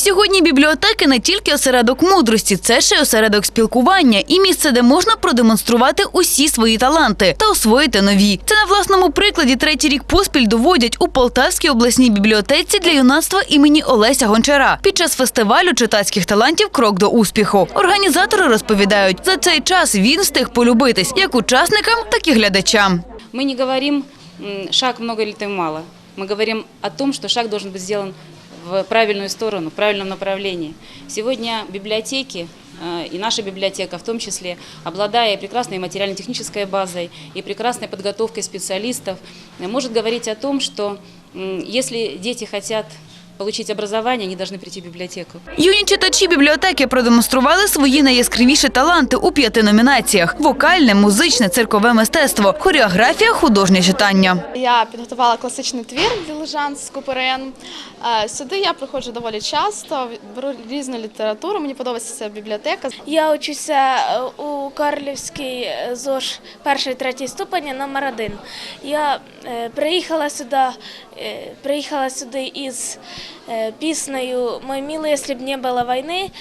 Сьогодні бібліотеки не тільки осередок мудрості, це ще й осередок спілкування і місце, де можна продемонструвати усі свої таланти та освоїти нові. Це на власному прикладі третій рік поспіль доводять у Полтавській обласній бібліотеці для юнацтва імені Олеся Гончара під час фестивалю читацьких талантів Крок до успіху. Організатори розповідають, за цей час він встиг полюбитись як учасникам, так і глядачам. Мы не говорим м, шаг много или ты мало. Мы говорим о том, что шаг должен быть сделан в правильную сторону, в правильном направлении. Сегодня библиотеки э, и наша библиотека в том числе, обладая прекрасной материально-технической базой и прекрасной подготовкой специалистов, э, может говорить о том, что если дети хотят получить образование, они должны прийти в библиотеку. Юні читачі бібліотеки продемонстрували свої найяскравіші таланти у п'яти номінаціях: вокальне, музичне, циркове мистецтво, хореографія, художнє читання. Я підготувала класичний твір «Дилижанс» з Куперен. Е, Сюди я приходжу доволі часто, беру різну літературу, мені подобається ця бібліотека. Я учуся е, у Карлівській е, ЗОЖ перший третій ступені номер один. Я приїхала сюди, приїхала сюди із піснею «Мой милый, якщо б не було війни»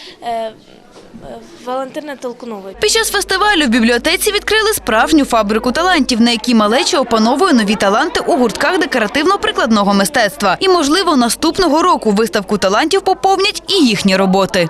Валентина е, Під час фестивалю в бібліотеці відкрили справжню фабрику талантів, на якій малеча опановує нові таланти у гуртках декоративно-прикладного мистецтва. І, можливо, наступного року виставку талантів поповнять і їхні роботи.